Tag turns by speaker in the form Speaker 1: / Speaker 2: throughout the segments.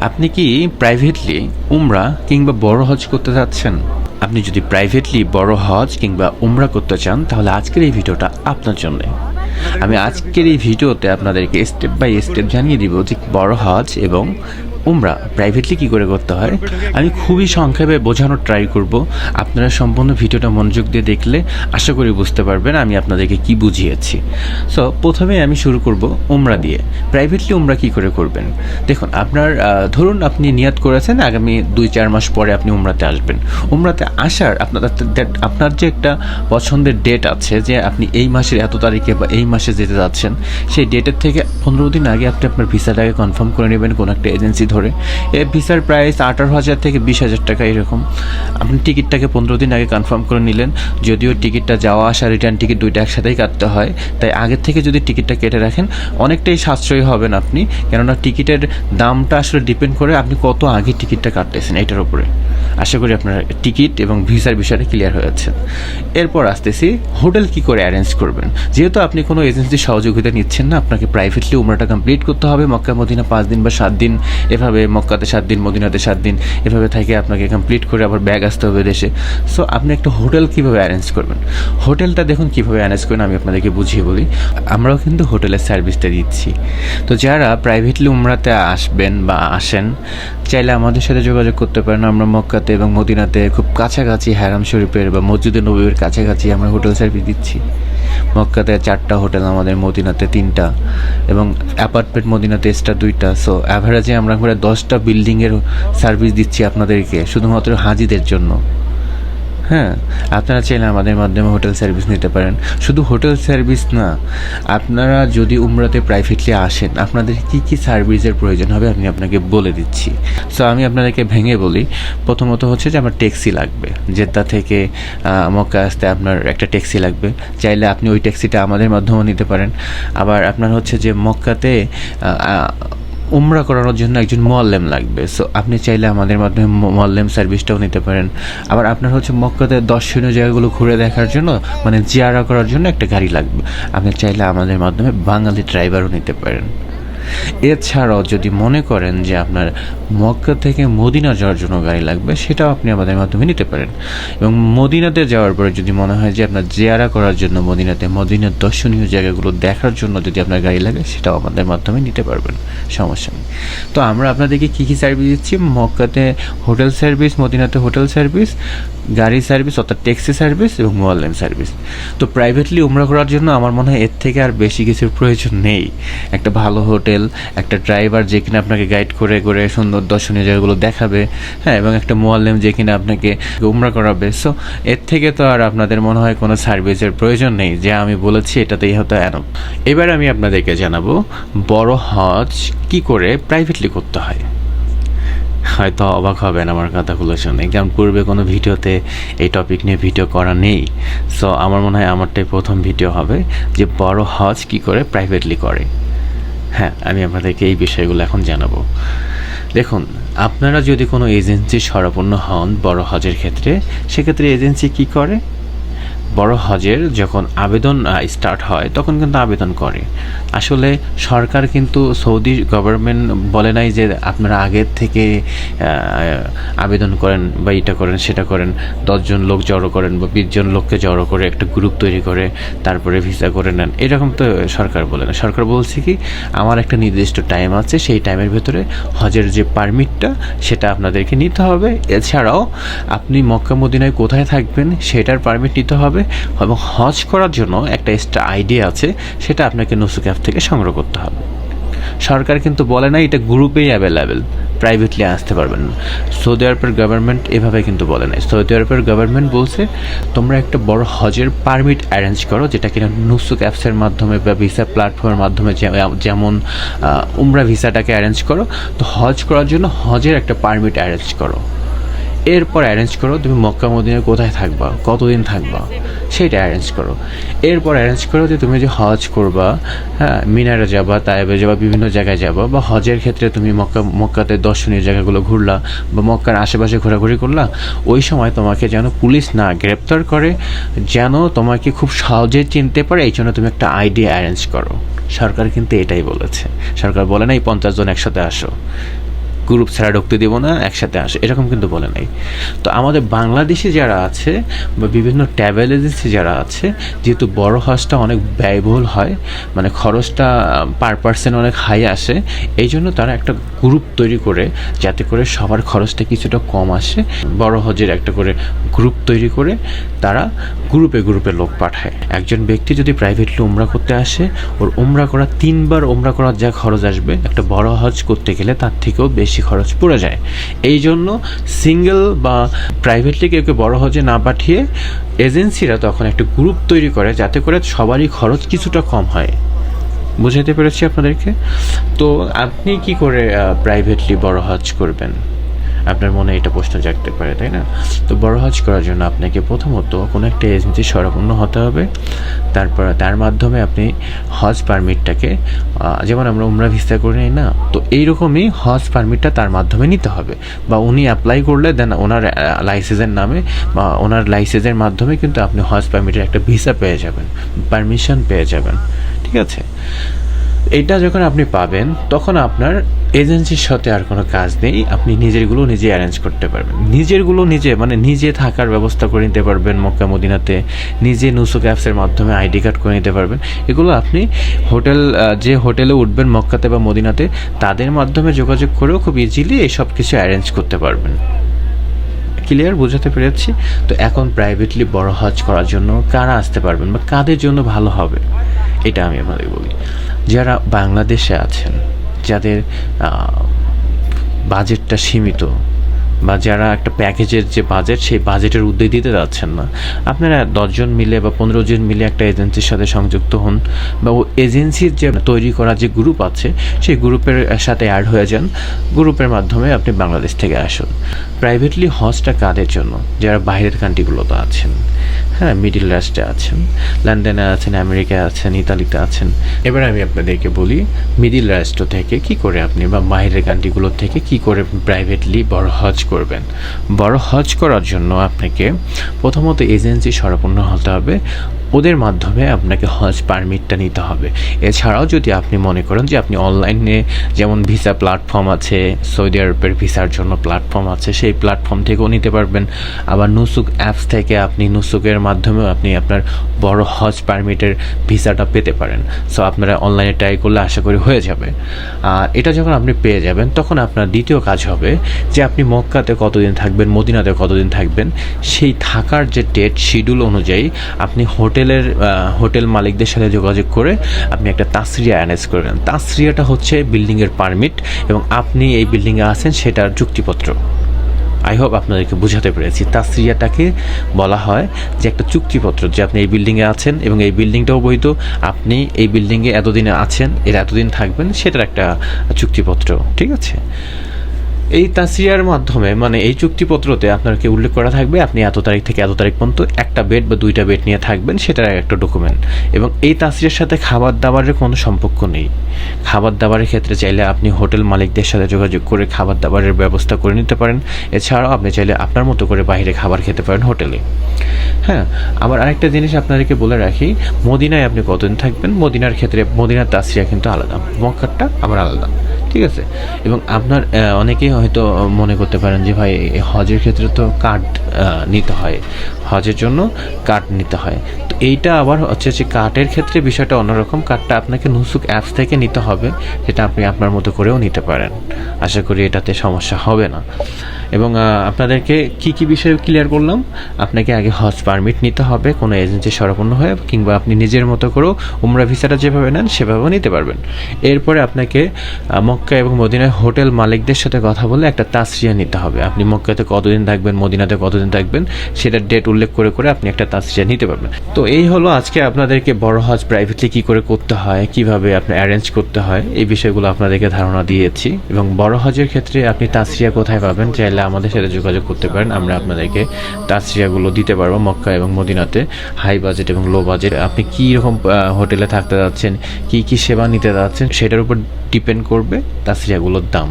Speaker 1: আপনি কি প্রাইভেটলি উমরা কিংবা বড় হজ করতে চাচ্ছেন? আপনি যদি প্রাইভেটলি বড় হজ কিংবা উমরা করতে চান, তাহলে আজকের এই ভিডিওটা আপনার জন্য। আমি আজকের এই ভিডিওতে আপনাদেরকে স্টেপ বাই স্টেপ জানিয়ে দিব যে বড় হজ এবং উমরা প্রাইভেটলি কি করে করতে হয়? আমি খুবই সংক্ষেপে বোঝানোর ট্রাই করব। আপনারা সম্পূর্ণ ভিডিওটা মনোযোগ দিয়ে দেখলে আশা করি বুঝতে পারবেন আমি আপনাদেরকে কি বুঝিয়েছি। সো প্রথমে আমি শুরু করব উমরা দিয়ে। প্রাইভেটলি উমরা কি করে করবেন? দেখুন, আপনার ধরুন আপনি নিয়াত করেছেন, আগামী দুই চার মাস পরে আপনি উমরাতে আসবেন। উমরাতে আসার আপনার আপনার যে একটা পছন্দের ডেট আছে, যে আপনি এই মাসের এত তারিখে বা এই মাসে যেতে যাচ্ছেন, সেই ডেটের থেকে পনেরো দিন আগে আপনি আপনার ভিসাটাকে কনফার্ম করে নেবেন, কোনো একটা এজেন্সি ধরে। এ ভিসার প্রাইস আঠারো হাজার থেকে বিশ হাজার টাকা এরকম। আপনি টিকিটটাকে পনেরো দিন আগে কনফার্ম করে নিলেন। যদিও টিকিটটা যাওয়া আসা রিটার্ন টিকিট দুইটা একসাথেই কাটতে হয়। তাই আগের থেকে যদি টিকিটটা কেটে রাখেন, অনেকটাই সাশ্রয়ী হবেন আপনি। কেননা টিকিটের দামটা আসলে ডিপেন্ড করে আপনি কত আগে টিকিটটা কাটতেছেন এটার উপরে। আশা করি আপনার টিকিট এবং ভিসার বিষয়টা ক্লিয়ার হয়েছে এরপর আসতেছি, হোটেল কি করে অ্যারেঞ্জ করবেন? যেহেতু আপনি কোনো এজেন্সির সহযোগিতা নিচ্ছেন না, আপনাকে প্রাইভেটলি উমরাটা কমপ্লিট করতে হবে। মক্কা, মদিনা পাঁচ দিন বা সাত দিন এভাবে মক্কাতে সাত দিন, মদিনাতে সাত দিন, এভাবে থেকে আপনাকে কমপ্লিট করে আবার ব্যাগ আসতে হবে দেশে। সো আপনি একটা হোটেল কীভাবে অ্যারেঞ্জ করবেন? হোটেলটা দেখুন কীভাবে অ্যারেঞ্জ করেন, আমি আপনাদেরকে বুঝিয়ে বলি। আমরাও কিন্তু হোটেলের সার্ভিসটা দিচ্ছি। তো যারা প্রাইভেটলি উমরাতে আসবেন বা আসেন, চাইলে আমাদের সাথে যোগাযোগ করতে পারেন। আমরা মক্কাতে এবং মদিনাতে খুব কাছাকাছি হ্যারাম শরীফের বা মসজিদে নবীর কাছাকাছি আমরা হোটেল সার্ভিস দিচ্ছি। মক্কাতে চারটা হোটেল, আমাদের মদিনাতে তিনটা এবং অ্যাপার্টমেন্ট মদিনাতে এক্সট্রা দুইটা। সো অ্যাভারেজে আমরা করে দশটা বিল্ডিংয়ের সার্ভিস দিচ্ছি আপনাদেরকে, শুধুমাত্র হাজিদের জন্য। হ্যাঁ আপনারা চাইলে আমাদের মাধ্যমে হোটেল সার্ভিস নিতে পারেন। শুধু হোটেল সার্ভিস না, আপনারা যদি উমরাতে প্রাইভেটলি আসেন, আপনাদের কি কি সার্ভিসের প্রয়োজন হবে আমি আপনাকে বলে দিচ্ছি। সো আমি আপনাদেরকে ভেঙে বলি, প্রথমত হচ্ছে যে আমার ট্যাক্সি লাগবে। জেদ্দা থেকে মক্কা আসতে আপনার একটা ট্যাক্সি লাগবে। চাইলে আপনি ওই ট্যাক্সিটা আমাদের মাধ্যমেও নিতে পারেন। আবার আপনার হচ্ছে যে মক্কাতে উমরা করানোর জন্য একজন মোয়াল্লেম লাগবে। সো আপনি চাইলে আমাদের মাধ্যমে মোয়াল্লেম সার্ভিসটাও নিতে পারেন। আবার আপনার হচ্ছে মক্কাতে দর্শনীয় জায়গাগুলো ঘুরে দেখার জন্য মানে জিয়ারা করার জন্য একটা গাড়ি লাগবে। আপনি চাইলে আমাদের মাধ্যমে বাঙালি ড্রাইভারও নিতে পারেন। এছাড়াও যদি মনে করেন যে আপনার মক্কা থেকে মদিনা যাওয়ার জন্য গাড়ি লাগবে, সেটাও আপনি আমাদের মাধ্যমে নিতে পারেন। এবং মদিনাতে যাওয়ার পরে যদি মনে হয় যে আপনার জেয়ারা করার জন্য মদিনাতে, মদিনার দর্শনীয় জায়গাগুলো দেখার জন্য যদি আপনার গাড়ি লাগে, সেটাও আমাদের মাধ্যমে নিতে পারবেন। সমস্যা নেই। তো আমরা আপনাদেরকে কী কী সার্ভিস দিচ্ছি? মক্কাতে হোটেল সার্ভিস মদিনাতে হোটেল সার্ভিস গাড়ি সার্ভিস অর্থাৎ ট্যাক্সি সার্ভিস এবং মোবাইল সার্ভিস তো প্রাইভেটলি উমরা করার জন্য আমার মনে হয় এর থেকে আর বেশি কিছুর প্রয়োজন নেই। একটা ভালো হোটেল একটা ড্রাইভার যে কিনা আপনাকে গাইড করে করে সুন্দর দর্শনীয় জায়গাগুলো দেখাবে হ্যাঁ এবং একটা মোয়াল্লেম যে কিনা আপনাকে উমরা করাবে। সো এর থেকে তো আর আপনাদের মনে হয় কোনো সার্ভিসের প্রয়োজন নেই, যে আমি বলেছি এটাতেই হয়তো এনব এবার আমি আপনাদেরকে জানাব, বড় হজ কি করে প্রাইভেটলি করতে হয়। হয়তো অবাক হবেন আমার কথাগুলো শুনে, কারণ পূর্বে কোনো ভিডিওতে এই টপিক নিয়ে ভিডিও করা নেই। সো আমার মনে হয় আমারটাই প্রথম ভিডিও হবে, যে বড় হজ কি করে প্রাইভেটলি করে। হ্যাঁ আমি আপনাদেরকে এই বিষয়গুলো এখন জানাব। দেখুন, আপনারা যদি কোনো এজেন্সি সরাপন্ন হন বড় হজের ক্ষেত্রে, সেক্ষেত্রে এজেন্সি কি করে? বড় হজের যখন আবেদন স্টার্ট হয়, তখন কিন্তু আবেদন করে। আসলে সরকার কিন্তু সৌদি গভর্নমেন্ট বলে নাই যে আপনারা আগের থেকে আবেদন করেন বা এটা করেন, সেটা করেন। দশজন লোক জড়ো করেন বা বিশজন লোককে জড়ো করে একটা গ্রুপ তৈরি করে, তারপরে ভিসা করে নেন। এরকম তো সরকার বলে না। সরকার বলছে কি, আমার একটা নির্দিষ্ট টাইম আছে, সেই টাইমের ভেতরে হজের যে পারমিটটা সেটা আপনাদেরকে নিতে হবে। এছাড়াও আপনি মক্কা মদিনায় কোথায় থাকবেন, সেটার পারমিট নিতে হবে এবং হজ করার জন্য একটা এক্সট্রা আইডিয়া আছে, সেটা আপনাকে নুসুক অ্যাপ থেকে সংগ্রহ করতে হবে। সরকার কিন্তু বলে না এটা গ্রুপেই অ্যাভেলেবেল প্রাইভেটলি আসতে পারবেন না। সৌদি আরবের গভর্নমেন্ট এভাবে কিন্তু বলে নাই। সৌদি আরবের গভর্নমেন্ট বলছে, তোমরা একটা বড় হজের পারমিট অ্যারেঞ্জ করো, যেটা কিনা নুসুক অ্যাপসের মাধ্যমে বা ভিসা প্ল্যাটফর্মের মাধ্যমে যেমন উমরা ভিসাটাকে অ্যারেঞ্জ করো। তো হজ করার জন্য হজের একটা পারমিট অ্যারেঞ্জ করো। এরপর অ্যারেঞ্জ করো তুমি মক্কা, মদিনায় কোথায় থাকবা, কতদিন থাকবা, সেটা অ্যারেঞ্জ করো। এরপর অ্যারেঞ্জ করো যে তুমি যে হজ করবা হ্যাঁ মিনারে যাবা, তাইবে যাবা, বিভিন্ন জায়গায় যাবা, বা হজের ক্ষেত্রে তুমি মক্কা, মক্কাতে দর্শনীয় জায়গাগুলো ঘুরলা, বা মক্কার আশেপাশে ঘোরাঘুরি করলা, ওই সময় তোমাকে যেন পুলিশ না গ্রেপ্তার করে, যেন তোমাকে খুব সহজে চিনতে পারে, এই জন্য তুমি একটা আইডিয়া অ্যারেঞ্জ করো। সরকার কিন্তু এটাই বলেছে। সরকার বলে না এই পঞ্চাশ জন একসাথে আসো। গ্রুপ ছাড়া ঢুকতে দেবো না, একসাথে আসে। এরকম কিন্তু বলে নাই। তো আমাদের বাংলাদেশে যারা আছে বা বিভিন্ন ট্রাভেল এজেন্সি যারা আছে, যেহেতু বড় হজটা অনেক ব্যয়বহুল হয় মানে খরচটা পার পার্সেন্ট অনেক হাই আসে এই জন্য তারা একটা গ্রুপ তৈরি করে, যাতে করে সবার খরচটা কিছুটা কম আসে। বড় হজের একটা করে গ্রুপ তৈরি করে তারা গ্রুপে গ্রুপে লোক পাঠায়। একজন ব্যক্তি যদি প্রাইভেটলি উমরা করতে আসে, ওর উমরা করা তিনবার উমরা করার যা খরচ আসবে, একটা বড় হজ করতে গেলে তার থেকেও বেশি খরচ পড়ে যায়। এই জন্য সিঙ্গেল বা প্রাইভেটলি কেউ কেউ বড় হজে না পাঠিয়ে এজেন্সিরা তখন একটা গ্রুপ তৈরি করে যাতে করে সবারই খরচ কিছুটা কম হয়। বুঝাইতে পেরেছি আপনাদেরকে? তো আপনি কি করে প্রাইভেটলি বড় হজ করবেন? আপনার মনে এটা প্রশ্ন জাগতে পারে, তাই না? তো বড় হজ করার জন্য আপনাকে প্রথমত কোনো একটা এজেন্সি স্বরাপন্ন হতে হবে। তারপর তার মাধ্যমে আপনি হজ পারমিটটাকে যেমন আমরা উমরা ভিসা করে নিই না, তো এইরকমই হজ পারমিটটা তার মাধ্যমে নিতে হবে। বা উনি অ্যাপ্লাই করলে দেন ওনার লাইসেন্সের নামে বা ওনার লাইসেন্সের মাধ্যমে কিন্তু আপনি হজ পারমিটের একটা ভিসা পেয়ে যাবেন পারমিশন পেয়ে যাবেন, ঠিক আছে? এটা যখন আপনি পাবেন, তখন আপনার এজেন্সির সাথে আর কোনো কাজ নেই। আপনি নিজেরগুলো নিজে অ্যারেঞ্জ করতে পারবেন। নিজেরগুলো নিজে মানে নিজে থাকার ব্যবস্থা করে নিতে পারবেন মক্কা মদিনাতে। নিজে নুসুক অ্যাপসের মাধ্যমে আইডি কার্ড করে নিতে পারবেন। এগুলো আপনি হোটেল যে হোটেলে উঠবেন মক্কাতে বা মদিনাতে, তাদের মাধ্যমে যোগাযোগ করেও খুব ইজিলি এই সব কিছু অ্যারেঞ্জ করতে পারবেন। ক্লিয়ার বোঝাতে পেরেছি? তো এখন প্রাইভেটলি বড় হজ করার জন্য কারা আসতে পারবেন বা কাদের জন্য ভালো হবে? এটা আমি আপনাদের বলি। যারা বাংলাদেশে আছেন, যাদের বাজেটটা সীমিত বা যারা একটা প্যাকেজের যে বাজেট, সেই বাজেটের উদ্যোগ দিতে যাচ্ছেন না, আপনারা দশজন মিলে বা পনেরো জন মিলে একটা এজেন্সির সাথে সংযুক্ত হন বা ও এজেন্সির যে তৈরি করা যে গ্রুপ আছে, সেই গ্রুপের সাথে অ্যাড হয়ে যান। গ্রুপের মাধ্যমে আপনি বাংলাদেশ থেকে আসুন। প্রাইভেটলি হজটা কাদের জন্য? যারা বাইরের কান্ট্রিগুলোতে আছেন। হ্যাঁ মিডিল রাষ্ট্রে আছেন। লন্ডনে আছেন, আমেরিকায় আছেন, ইতালিতে আছেন। এবার আমি আপনাদেরকে বলি, মিডিল রাষ্ট্র থেকে কি করে আপনি বা মাহিরের কান্ট্রিগুলোর থেকে কি করে প্রাইভেটলি বড় হজ করবেন? বড় হজ করার জন্য আপনাকে প্রথমত এজেন্সি সরাপন্ন হতে হবে। ওদের মাধ্যমে আপনাকে হজ পারমিটটা নিতে হবে। এছাড়াও যদি আপনি মনে করেন যে আপনি অনলাইনে যেমন ভিসা প্ল্যাটফর্ম আছে সৌদি আরবের ভিসার জন্য প্ল্যাটফর্ম আছে, সেই প্ল্যাটফর্ম থেকেও নিতে পারবেন। আবার নুসুক অ্যাপস থেকে আপনি নুসুকের মাধ্যমেও আপনি আপনার বড় হজ পারমিটের ভিসাটা পেতে পারেন। সো আপনারা অনলাইনে ট্রাই করলে আশা করি হয়ে যাবে। আর এটা যখন আপনি পেয়ে যাবেন, তখন আপনার দ্বিতীয় কাজ হবে যে আপনি মক্কাতে কতদিন থাকবেন, মদিনাতে কতদিন থাকবেন, সেই থাকার যে ডেট শিডিউল অনুযায়ী আপনি হোটেলের হোটেল মালিকদের সাথে যোগাযোগ করে আপনি একটা তাসরিয়া অ্যারেঞ্জ করবেন তাসরিয়াটা হচ্ছে বিল্ডিংয়ের পারমিট এবং আপনি এই বিল্ডিংয়ে আছেন সেটার চুক্তিপত্র আই হোপ আপনাদেরকে বোঝাতে পেরেছি। তাসরিয়াটাকে বলা হয় যে একটা চুক্তিপত্র যে আপনি এই বিল্ডিংয়ে আছেন এবং এই বিল্ডিংটাও বৈধ। আপনি এই বিল্ডিংয়ে এতদিনে আছেন, এর এতদিন থাকবেন, সেটার একটা চুক্তিপত্র। ঠিক আছে? এই তাসিয়ার মাধ্যমে মানে এই চুক্তিপত্রতে আপনাকে উল্লেখ করা থাকবে? আপনি এত তারিখ থেকে এত তারিখ পর্যন্ত একটা বেড বা দুইটা বেড নিয়ে থাকবেন, সেটার একটা ডকুমেন্ট এবং এই তাসিয়ার সাথে খাবার দাবারের কোনো সম্পর্ক নেই। খাবার দাবারের ক্ষেত্রে চাইলে আপনি হোটেল মালিকদের সাথে যোগাযোগ করে খাবার দাবারের ব্যবস্থা করে নিতে পারেন। এছাড়াও আপনি চাইলে আপনার মতো করে বাইরে খাবার খেতে পারেন হোটেলে হ্যাঁ আবার আরেকটা জিনিস আপনাদেরকে বলে রাখি, মদিনায় আপনি কতদিন থাকবেন? মদিনার ক্ষেত্রে, মদিনার তাসরিয়া কিন্তু আলাদা। মক্কারটা আবার আলাদা। ঠিক আছে? এবং আপনার অনেকেই হয়তো মনে করতে পারেন যে ভাই, হজের ক্ষেত্রে তো কার্ড নিতে হয়। হজের জন্য কার্ড নিতে হয়। তো এইটা আবার হচ্ছে যে কার্ডের ক্ষেত্রে বিষয়টা অন্যরকম। কার্ডটা আপনাকে নুসুক অ্যাপস থেকে নিতে হবে। যেটা আপনি আপনার মতো করেও নিতে পারেন। আশা করি এটাতে সমস্যা হবে না। এবং আপনাদেরকে কি কি বিষয়ে ক্লিয়ার করলাম? আপনাকে আগে হজ পারমিট নিতে হবে, কোনো এজেন্সি সরাপন্ন হয়ে, কিংবা আপনি নিজের মতো করেও উমরা ভিসাটা যেভাবে নেন, সেভাবেও নিতে পারবেন। এরপরে আপনাকে মক্কা এবং মদিনায় হোটেল মালিকদের সাথে কথা বলে একটা তাসরিয়া নিতে হবে। আপনি মক্কাতে কতদিন থাকবেন, মদিনাতে কতদিন থাকবেন, সেটার ডেট উল্লেখ করে করে আপনি একটা তাসরিয়া নিতে পারবেন। তো এই হলো আজকে আপনাদেরকে বড় হজ প্রাইভেটলি কি করে করতে হয়, কীভাবে আপনি অ্যারেঞ্জ করতে হয়, এই বিষয়গুলো আপনাদেরকে ধারণা দিয়েছি। এবং বড় হজের ক্ষেত্রে আপনি তাসরিয়া কোথায় পাবেন, চাইলে আমাদের সাথে যোগাযোগ করতে পারেন। আমরা আপনাদেরকে তাসরিয়াগুলো দিতে পারব মক্কা এবং মদিনাতে। হাই বাজেট এবং লো বাজেট। আপনি কী রকম হোটেলে থাকতে যাচ্ছেন, কি কি সেবা নিতে যাচ্ছেন, সেটার উপর ডিপেন্ড করবে তাসরিয়াগুলোর দাম।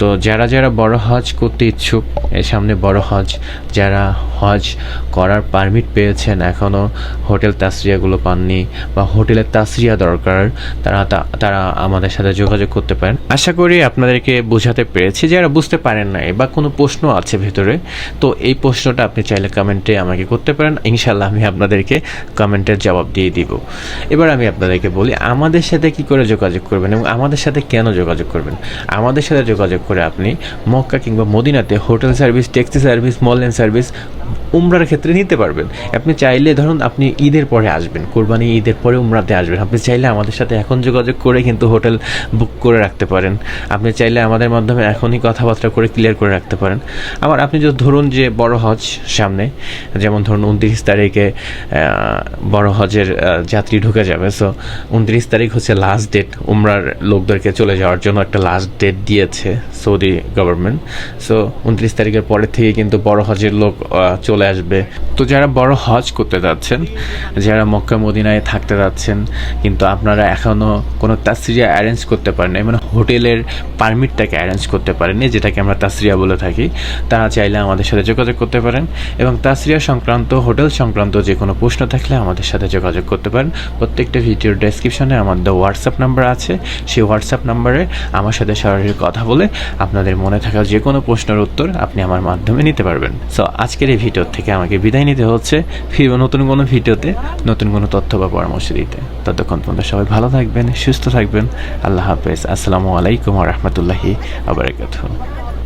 Speaker 1: তো যারা যারা বড় হজ করতে ইচ্ছুক, এর সামনে বড় হজ, যারা হজ করার পারমিট পেয়েছেন এখনও হোটেল তাসরিয়াগুলো পাননি বা হোটেলের তাসরিয়া দরকার, তারা তারা আমাদের সাথে যোগাযোগ করতে পারেন। আশা করি আপনাদেরকে বোঝাতে পেরেছি, যারা বুঝতে পারেন নাই বা কোনো প্রশ্ন আছে ভেতরে, তো এই প্রশ্নটা আপনি চাইলে কমেন্টে আমাকে করতে পারেন ইনশাল্লাহ আমি আপনাদেরকে কমেন্টের জবাব দিয়ে দিব। এবার আমি আপনাদেরকে বলি, আমাদের সাথে কি করে যোগাযোগ করবেন এবং আমাদের সাথে কেন যোগাযোগ করবেন? আমাদের সাথে যোগাযোগ করে আপনি মক্কা কিংবা মদিনাতে হোটেল সার্ভিস ট্যাক্সি সার্ভিস মললেন সার্ভিস উমরার ক্ষেত্রে নিতে পারবেন। আপনি চাইলে ধরুন আপনি ঈদের পরে আসবেন কোরবানি ঈদের পরে উমরাতে আসবেন। আপনি চাইলে আমাদের সাথে এখন যোগাযোগ করে কিন্তু হোটেল বুক করে রাখতে পারেন। আপনি চাইলে আমাদের মাধ্যমে এখনই কথাবার্তা করে ক্লিয়ার করে রাখতে পারেন। আবার আপনি যদি ধরুন যে বড় হজ সামনে যেমন ধরুন উনত্রিশ তারিখে বড় হজের যাত্রী ঢুকে যাবে। সো উনত্রিশ তারিখ হচ্ছে লাস্ট ডেট উমরার লোকদেরকে চলে যাওয়ার জন্য একটা লাস্ট ডেট দিয়েছে সৌদি গভর্নমেন্ট সো উনত্রিশ তারিখের পরের থেকে কিন্তু বড় হজের লোক আহ, চলে আসবে। তো যারা বড় হজ করতে যাচ্ছেন, যারা মক্কা, মদিনায় থাকতে যাচ্ছেন, কিন্তু আপনারা এখনও কোনো তাসরিয়া অ্যারেঞ্জ করতে পারেন মানে হোটেলের পারমিটটাকে অ্যারেঞ্জ করতে পারেননি, যেটাকে আমরা তাসরিয়া বলে থাকি, তারা চাইলে আমাদের সাথে যোগাযোগ করতে পারেন এবং তাসরিয়া সংক্রান্ত, হোটেল সংক্রান্ত যে কোনো প্রশ্ন থাকলে আমাদের সাথে যোগাযোগ করতে পারেন। প্রত্যেকটা ভিডিওর ডেসক্রিপশনে আমাদের হোয়াটসঅ্যাপ নাম্বার আছে, সেই হোয়াটসঅ্যাপ নাম্বারে আমার সাথে সরাসরি কথা বলে আপনাদের মনে থাকা যে কোনো প্রশ্নের উত্তর আপনি আমার মাধ্যমে নিতে পারবেন। সো আজকের এই ভিডিও থেকে আমাকে বিদায় নিতে হচ্ছে। ফিরবো নতুন কোনো ভিডিওতে, নতুন কোনো তথ্য বা পরামর্শ দিতে। ততক্ষণ পর্যন্ত সবাই ভালো থাকবেন, সুস্থ থাকবেন। আল্লাহ হাফেজ। আসসালামু আলাইকুম রহমতুল্লাহি আবরাকাতুহ